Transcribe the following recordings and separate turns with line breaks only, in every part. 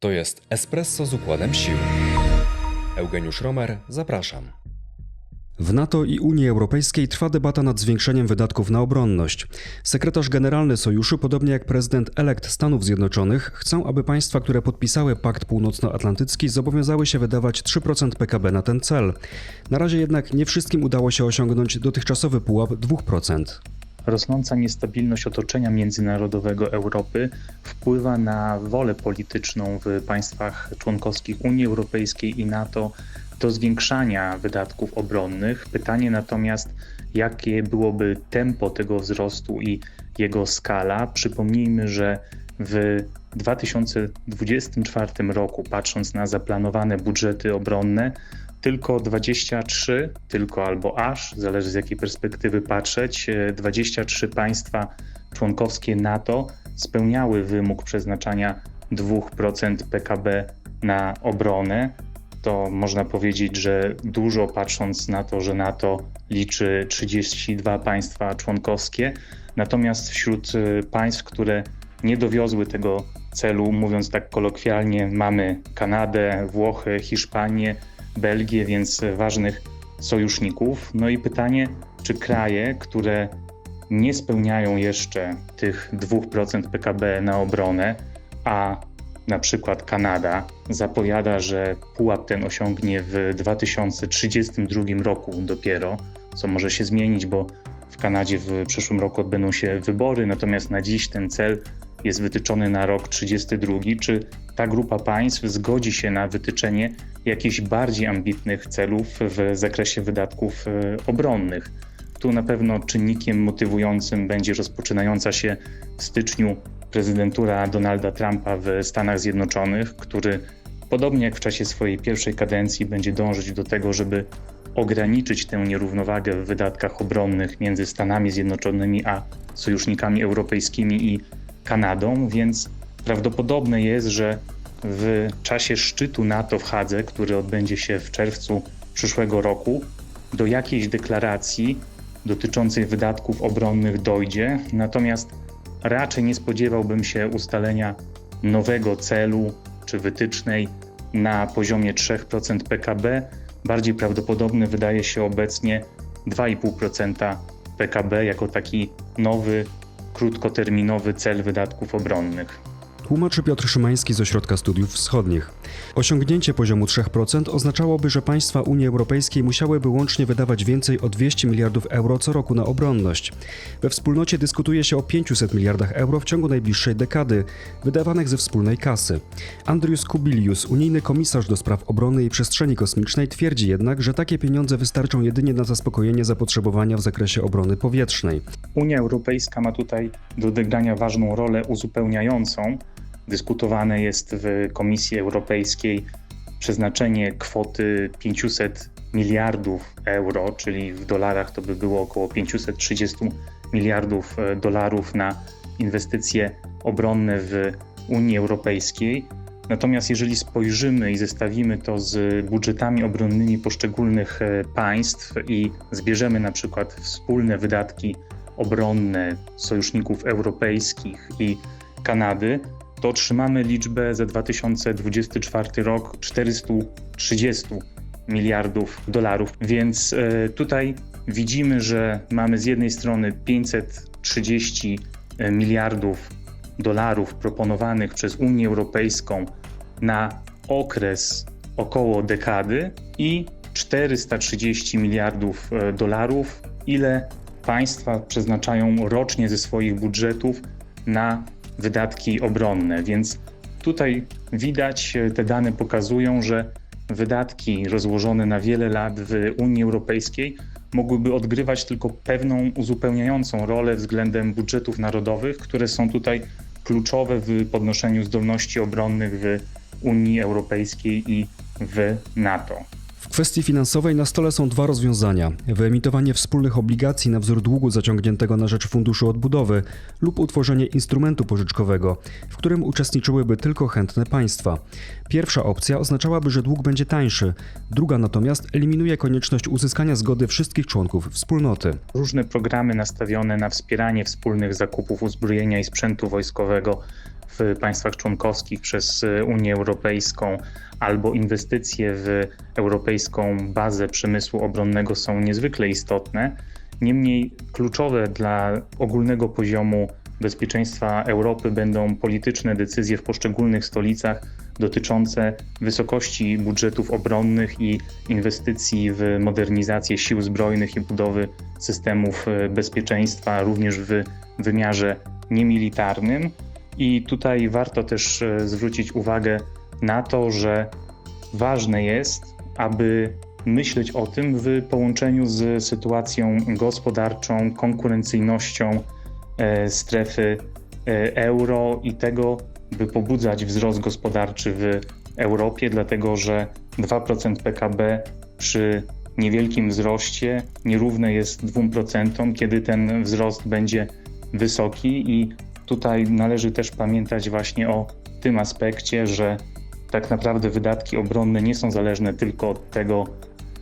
To jest Espresso z układem sił. Eugeniusz Romer, zapraszam.
W NATO i Unii Europejskiej trwa debata nad zwiększeniem wydatków na obronność. Sekretarz generalny sojuszu, podobnie jak prezydent elekt Stanów Zjednoczonych, chcą, aby państwa, które podpisały Pakt Północnoatlantycki, zobowiązały się wydawać 3% PKB na ten cel. Na razie jednak nie wszystkim udało się osiągnąć dotychczasowy pułap 2%.
Rosnąca niestabilność otoczenia międzynarodowego Europy wpływa na wolę polityczną w państwach członkowskich Unii Europejskiej i NATO do zwiększania wydatków obronnych. Pytanie natomiast, jakie byłoby tempo tego wzrostu i jego skala. Przypomnijmy, że w 2024 roku, patrząc na zaplanowane budżety obronne, tylko 23, tylko albo aż, zależy z jakiej perspektywy patrzeć, 23 państwa członkowskie NATO spełniały wymóg przeznaczania 2% PKB na obronę. To można powiedzieć, że dużo patrząc na to, że NATO liczy 32 państwa członkowskie. Natomiast wśród państw, które nie dowiozły tego celu, mówiąc tak kolokwialnie, mamy Kanadę, Włochy, Hiszpanię, Belgię, więc ważnych sojuszników. No i pytanie, czy kraje, które nie spełniają jeszcze tych 2% PKB na obronę, a na przykład Kanada zapowiada, że pułap ten osiągnie w 2032 roku dopiero, co może się zmienić, bo w Kanadzie w przyszłym roku odbędą się wybory, natomiast na dziś ten cel jest wytyczony na rok 32. Czy ta grupa państw zgodzi się na wytyczenie jakichś bardziej ambitnych celów w zakresie wydatków obronnych? Tu na pewno czynnikiem motywującym będzie rozpoczynająca się w styczniu prezydentura Donalda Trumpa w Stanach Zjednoczonych, który podobnie jak w czasie swojej pierwszej kadencji będzie dążyć do tego, żeby ograniczyć tę nierównowagę w wydatkach obronnych między Stanami Zjednoczonymi a sojusznikami europejskimi i Kanadą, więc prawdopodobne jest, że w czasie szczytu NATO w Hadze, który odbędzie się w czerwcu przyszłego roku, do jakiejś deklaracji dotyczącej wydatków obronnych dojdzie. Natomiast raczej nie spodziewałbym się ustalenia nowego celu czy wytycznej na poziomie 3% PKB. Bardziej prawdopodobny wydaje się obecnie 2,5% PKB jako taki nowy krótkoterminowy cel wydatków obronnych.
Tłumaczy Piotr Szymański z Ośrodka Studiów Wschodnich. Osiągnięcie poziomu 3% oznaczałoby, że państwa Unii Europejskiej musiałyby łącznie wydawać więcej o 200 miliardów euro co roku na obronność. We wspólnocie dyskutuje się o 500 miliardach euro w ciągu najbliższej dekady, wydawanych ze wspólnej kasy. Andrius Kubilius, unijny komisarz do spraw obrony i przestrzeni kosmicznej, twierdzi jednak, że takie pieniądze wystarczą jedynie na zaspokojenie zapotrzebowania w zakresie obrony powietrznej.
Unia Europejska ma tutaj do odegrania ważną rolę uzupełniającą dyskutowane jest w Komisji Europejskiej przeznaczenie kwoty 500 miliardów euro, czyli w dolarach to by było około 530 miliardów dolarów na inwestycje obronne w Unii Europejskiej. Natomiast jeżeli spojrzymy i zestawimy to z budżetami obronnymi poszczególnych państw i zbierzemy na przykład wspólne wydatki obronne sojuszników europejskich i Kanady, to otrzymamy liczbę za 2024 rok 430 miliardów dolarów. Więc tutaj widzimy, że mamy z jednej strony 530 miliardów dolarów proponowanych przez Unię Europejską na okres około dekady i 430 miliardów dolarów, ile państwa przeznaczają rocznie ze swoich budżetów na wydatki obronne. Więc tutaj widać, te dane pokazują, że wydatki rozłożone na wiele lat w Unii Europejskiej mogłyby odgrywać tylko pewną uzupełniającą rolę względem budżetów narodowych, które są tutaj kluczowe w podnoszeniu zdolności obronnych w Unii Europejskiej i w NATO.
W kwestii finansowej na stole są dwa rozwiązania: wyemitowanie wspólnych obligacji na wzór długu zaciągniętego na rzecz Funduszu Odbudowy lub utworzenie instrumentu pożyczkowego, w którym uczestniczyłyby tylko chętne państwa. Pierwsza opcja oznaczałaby, że dług będzie tańszy, druga natomiast eliminuje konieczność uzyskania zgody wszystkich członków wspólnoty.
Różne programy nastawione na wspieranie wspólnych zakupów uzbrojenia i sprzętu wojskowego w państwach członkowskich przez Unię Europejską albo inwestycje w europejską bazę przemysłu obronnego są niezwykle istotne. Niemniej kluczowe dla ogólnego poziomu bezpieczeństwa Europy będą polityczne decyzje w poszczególnych stolicach dotyczące wysokości budżetów obronnych i inwestycji w modernizację sił zbrojnych i budowy systemów bezpieczeństwa, również w wymiarze niemilitarnym. I tutaj warto też e, zwrócić uwagę na to, że ważne jest, aby myśleć o tym w połączeniu z sytuacją gospodarczą, konkurencyjnością e, strefy e, euro i tego, by pobudzać wzrost gospodarczy w Europie, dlatego że 2% PKB przy niewielkim wzroście nierówne jest 2%, kiedy ten wzrost będzie wysoki i tutaj należy też pamiętać właśnie o tym aspekcie, że tak naprawdę wydatki obronne nie są zależne tylko od tego,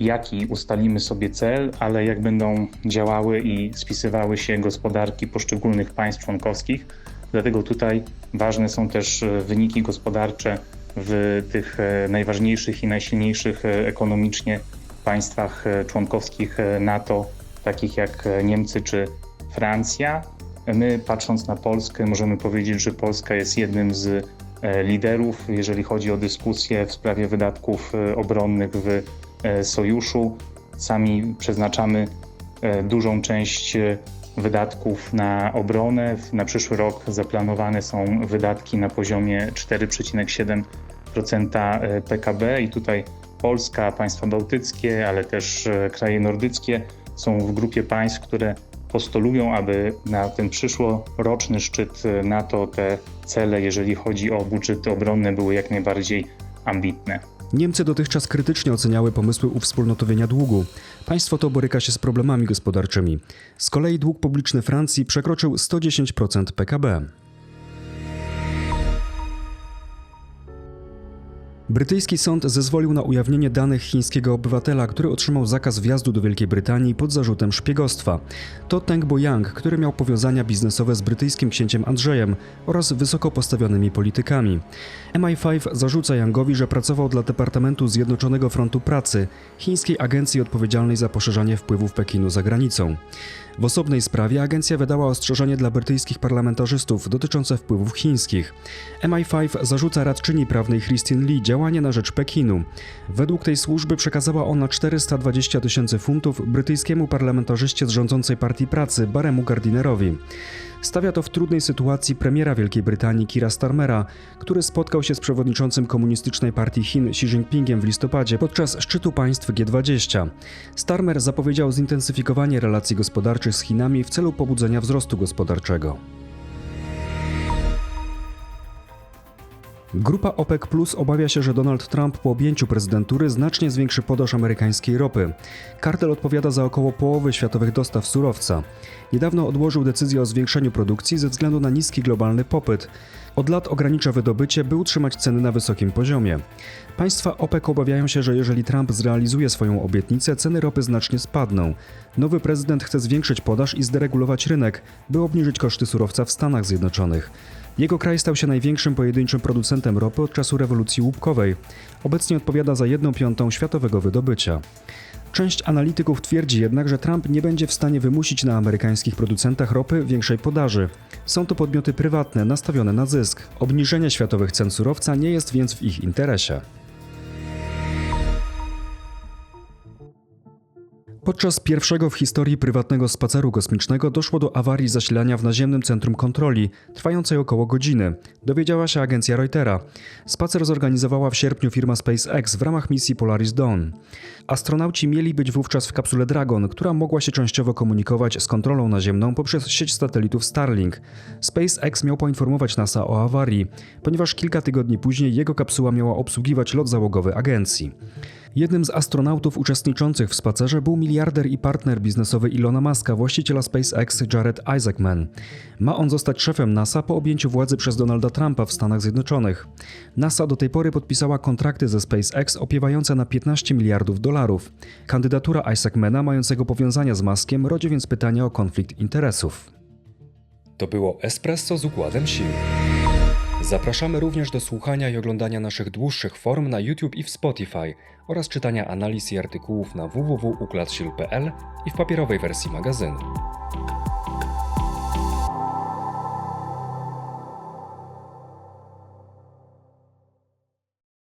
jaki ustalimy sobie cel, ale jak będą działały i spisywały się gospodarki poszczególnych państw członkowskich. Dlatego tutaj ważne są też e, wyniki gospodarcze w tych e, najważniejszych i najsilniejszych e, ekonomicznie państwach członkowskich NATO, takich jak Niemcy czy Francja. My, patrząc na Polskę, możemy powiedzieć, że Polska jest jednym z e, liderów, jeżeli chodzi o dyskusję w sprawie wydatków e, obronnych w e, sojuszu. Sami przeznaczamy dużą część wydatków na obronę. Na przyszły rok zaplanowane są wydatki na poziomie 4,7% e, PKB i tutaj Polska, państwa bałtyckie, ale też kraje nordyckie są w grupie państw, które postulują, aby na ten przyszłoroczny szczyt NATO te cele, jeżeli chodzi o budżety obronne, były jak najbardziej ambitne.
Niemcy dotychczas krytycznie oceniały pomysły uwspólnotowienia długu. Państwo to boryka się z problemami gospodarczymi. Z kolei dług publiczny Francji przekroczył 110% PKB. Brytyjski sąd zezwolił na ujawnienie danych chińskiego obywatela, który otrzymał zakaz wjazdu do Wielkiej Brytanii pod zarzutem szpiegostwa. To Teng Bo-yang, który miał powiązania biznesowe z brytyjskim księciem Andrzejem oraz wysoko postawionymi politykami. MI5 zarzuca Yangowi, że pracował dla Departamentu Zjednoczonego Frontu Pracy, chińskiej agencji odpowiedzialnej za poszerzanie wpływów Pekinu za granicą. W osobnej sprawie agencja wydała ostrzeżenie dla brytyjskich parlamentarzystów dotyczące wpływów chińskich. MI5 zarzuca radczyni prawnej Christine Lee działanie na rzecz Pekinu. Według tej służby przekazała ona 420 tysięcy funtów brytyjskiemu parlamentarzyście z rządzącej partii pracy Baremu Gardinerowi. Stawia to w trudnej sytuacji premiera Wielkiej Brytanii Kira Starmera, który spotkał się z przewodniczącym Komunistycznej Partii Chin Xi Jinpingiem w listopadzie podczas szczytu państw G20. Starmer zapowiedział zintensyfikowanie relacji gospodarczych z Chinami w celu pobudzenia wzrostu gospodarczego. Grupa OPEC Plus obawia się, że Donald Trump po objęciu prezydentury znacznie zwiększy podaż amerykańskiej ropy. Kartel odpowiada za około połowy światowych dostaw surowca. Niedawno odłożył decyzję o zwiększeniu produkcji ze względu na niski globalny popyt. Od lat ogranicza wydobycie, by utrzymać ceny na wysokim poziomie. Państwa OPEC obawiają się, że jeżeli Trump zrealizuje swoją obietnicę, ceny ropy znacznie spadną. Nowy prezydent chce zwiększyć podaż i zderegulować rynek, by obniżyć koszty surowca w Stanach Zjednoczonych. Jego kraj stał się największym pojedynczym producentem ropy od czasu rewolucji łupkowej. Obecnie odpowiada za 1 piątą światowego wydobycia. Część analityków twierdzi jednak, że Trump nie będzie w stanie wymusić na amerykańskich producentach ropy większej podaży. Są to podmioty prywatne nastawione na zysk. Obniżenie światowych cen surowca nie jest więc w ich interesie. Podczas pierwszego w historii prywatnego spaceru kosmicznego doszło do awarii zasilania w naziemnym centrum kontroli, trwającej około godziny, dowiedziała się agencja Reutera. Spacer zorganizowała w sierpniu firma SpaceX w ramach misji Polaris Dawn. Astronauci mieli być wówczas w kapsule Dragon, która mogła się częściowo komunikować z kontrolą naziemną poprzez sieć satelitów Starlink. SpaceX miał poinformować NASA o awarii, ponieważ kilka tygodni później jego kapsuła miała obsługiwać lot załogowy agencji. Jednym z astronautów uczestniczących w spacerze był miliarder i partner biznesowy Ilona Muska, właściciela SpaceX Jared Isaacman. Ma on zostać szefem NASA po objęciu władzy przez Donalda Trumpa w Stanach Zjednoczonych. NASA do tej pory podpisała kontrakty ze SpaceX opiewające na 15 miliardów dolarów. Kandydatura Isaacmana mającego powiązania z Muskiem rodzi więc pytanie o konflikt interesów.
To było Espresso z układem sił.
Zapraszamy również do słuchania i oglądania naszych dłuższych form na YouTube i w Spotify oraz czytania analiz i artykułów na www.ukladsil.pl i w papierowej wersji magazynu.